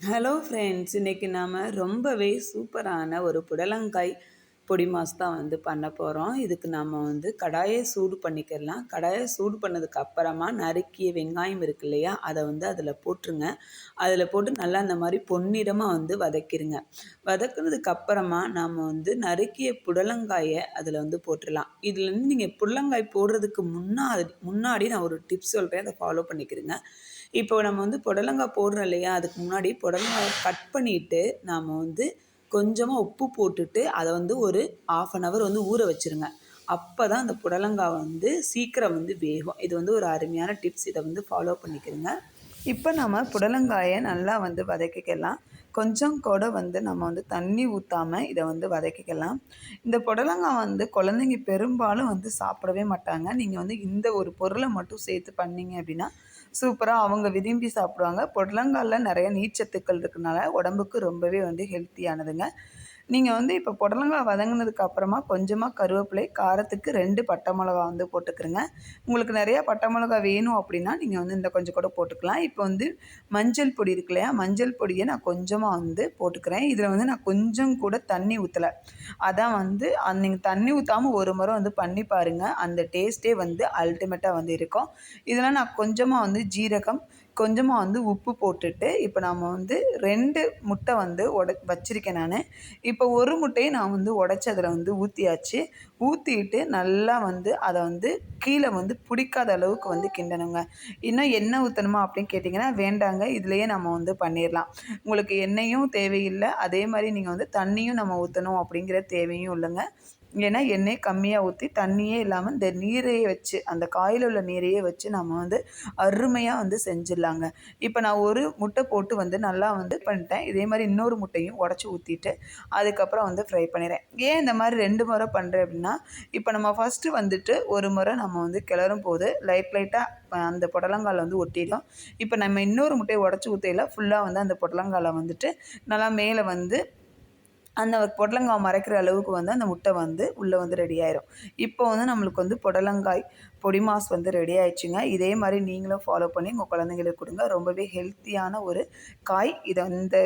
Hello friends இன்றைக்கி நாம் ரொம்பவே சூப்பரான ஒரு புடலங்காய் பொடி மாஸ் தான் வந்து பண்ண போகிறோம் இதுக்கு நாம் வந்து கடாயை சூடு பண்ணிக்கிடலாம் கடாயை சூடு பண்ணதுக்கு அப்புறமா நறுக்கிய வெங்காயம் இருக்கு இல்லையா அதை வந்து அதில் போட்டுருங்க. அதில் போட்டு நல்லா அந்த மாதிரி பொன்னிறமாக வந்து வதக்கிடுங்க வதக்குனதுக்கு அப்புறமா நாம் வந்து நறுக்கிய புடலங்காயை அதில் வந்து போட்டுடலாம். இதுலேருந்து நீங்கள் புடலங்காய் போடுறதுக்கு முன்னாடி முன்னாடி நான் ஒரு டிப்ஸ் சொல்கிறேன் அதை ஃபாலோ பண்ணிக்கிறேங்க இப்போ நம்ம வந்து புடலங்காய் போடுறோம் இல்லையா அதுக்கு முன்னாடி புடலங்காய் கட் பண்ணிவிட்டு நாம் வந்து கொஞ்சமாக உப்பு போட்டுட்டு அதை வந்து ஒரு ஆஃப் அன் ஹவர் வந்து ஊற வச்சுருங்க. அப்போ தான் அந்த புடலங்காய் வந்து சீக்கிரம் வந்து வேகும். இது வந்து ஒரு அருமையான டிப்ஸ் இதை வந்து ஃபாலோ பண்ணிக்கிறோங்க இப்போ நம்ம புடலங்காயை நல்லா வந்து வதக்கிக்கலாம். கொஞ்சம் கூட வந்து நம்ம வந்து தண்ணி ஊற்றாமல் இதை வந்து வதக்கிக்கலாம். இந்த புடலங்காய் வந்து குழந்தைங்க பெரும்பாலும் வந்து சாப்பிடவே மாட்டாங்க. நீங்கள் வந்து இந்த ஒரு பொருளை மட்டும் சேர்த்து பண்ணிங்க அப்படின்னா சூப்பராக அவங்க விரும்பி சாப்பிடுவாங்க. புடலங்காயில் நிறைய நீச்சத்துக்கள் இருக்கிறனால உடம்புக்கு ரொம்பவே வந்து ஹெல்த்தியானதுங்க நீங்கள் வந்து இப்போ புடலங்காய் வதங்கினதுக்கு அப்புறமா கொஞ்சமாக கருவேப்பிலை காரத்துக்கு ரெண்டு பட்டை மிளகா வந்து போட்டுக்கிறங்க உங்களுக்கு நிறையா பட்டை மிளகா வேணும் அப்படின்னா நீங்கள் வந்து இந்த கொஞ்சம் கூட போட்டுக்கலாம். இப்போ வந்து மஞ்சள் பொடி இருக்கு இல்லையா? மஞ்சள் பொடியை நான் கொஞ்சமாக வந்து போட்டுக்கிறேன். இதில் வந்து நான் கொஞ்சம் கூட தண்ணி ஊற்றலை அதான் வந்து நீங்கள் தண்ணி ஊற்றாமல் ஒரு முறை வந்து பண்ணி பாருங்கள் அந்த டேஸ்ட்டே வந்து அல்டிமேட்டாக வந்து இருக்கும். இதெல்லாம் நான் கொஞ்சமாக வந்து ஜீரகம் கொஞ்சமாக வந்து உப்பு போட்டுட்டு இப்போ நாம் வந்து ரெண்டு முட்டை வந்து உட வச்சுருக்கேன் நான். இப்போ ஒரு முட்டையை நான் வந்து உடச்சி அதில் வந்து ஊற்றியாச்சு ஊற்றிட்டு நல்லா வந்து அதை வந்து கீழே வந்து பிடிக்காத அளவுக்கு வந்து கிண்டணுங்க. இன்னும் எண்ணெய் ஊற்றணுமா அப்படின்னு கேட்டிங்கன்னா வேண்டாங்க. இதுலேயே நம்ம வந்து பண்ணிடலாம் உங்களுக்கு எண்ணெயும் தேவையில்லை. அதே மாதிரி நீங்கள் வந்து தண்ணியும் நம்ம ஊற்றணும் அப்படிங்கிற தேவையும் இல்லைங்க. ஏன்னா எண்ணெய் கம்மியாக ஊற்றி தண்ணியே இல்லாமல் இந்த நீரையே வச்சு அந்த காயில் உள்ள நீரையே வச்சு நம்ம வந்து அருமையாக வந்து செஞ்சிடலாங்க. இப்போ நான் ஒரு முட்டை போட்டு வந்து நல்லா வந்து பண்ணிட்டேன். இதே மாதிரி இன்னொரு முட்டையும் உடச்சி ஊற்றிட்டு அதுக்கப்புறம் வந்து ஃப்ரை பண்ணிடுறேன். ஏன் இந்த மாதிரி ரெண்டு முறை பண்ணுறேன் அப்படின்னா இப்போ நம்ம ஃபஸ்ட்டு வந்துட்டு ஒரு முறை நம்ம வந்து கிளறும் போது லைட் லைட்டாக அந்த புடலங்கால வந்து ஒட்டிடும் இப்போ நம்ம இன்னொரு முட்டையை உடச்சி ஊற்றையில் ஃபுல்லாக வந்து அந்த புடலங்கால வந்துட்டு நல்லா மேலே வந்து அந்த புடலங்காய் மறைக்கிற அளவுக்கு வந்து அந்த முட்டை வந்து உள்ளே வந்து ரெடி ஆயிரும். இப்போ வந்து நம்மளுக்கு வந்து புடலங்காய் பொடி மாஸ் வந்து ரெடி ஆயிடுச்சுங்க. இதே மாதிரி நீங்களும் ஃபாலோ பண்ணி உங்கள் குழந்தைங்களுக்கு கொடுங்க. ரொம்பவே ஹெல்த்தியான ஒரு காய். இதை இந்த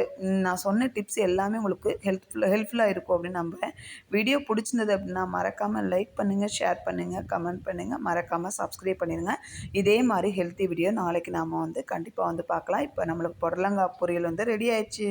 நான் சொன்ன டிப்ஸ் எல்லாமே உங்களுக்கு ஹெல்ப்ஃபுல் ஹெல்ப்ஃபுல்லாக இருக்கும் அப்படின்னு நம்புகிறேன் வீடியோ பிடிச்சிருந்தது அப்படின்னா மறக்காமல் லைக் பண்ணுங்கள் ஷேர் பண்ணுங்கள் கமெண்ட் பண்ணுங்கள் மறக்காமல் சப்ஸ்கிரைப் பண்ணிடுங்க இதே மாதிரி ஹெல்த்தி வீடியோ நாளைக்கு நாம் வந்து கண்டிப்பாக வந்து பார்க்கலாம். இப்போ நம்மளுக்கு புடலங்காய் பொரியல் வந்து ரெடி ஆயிடுச்சு.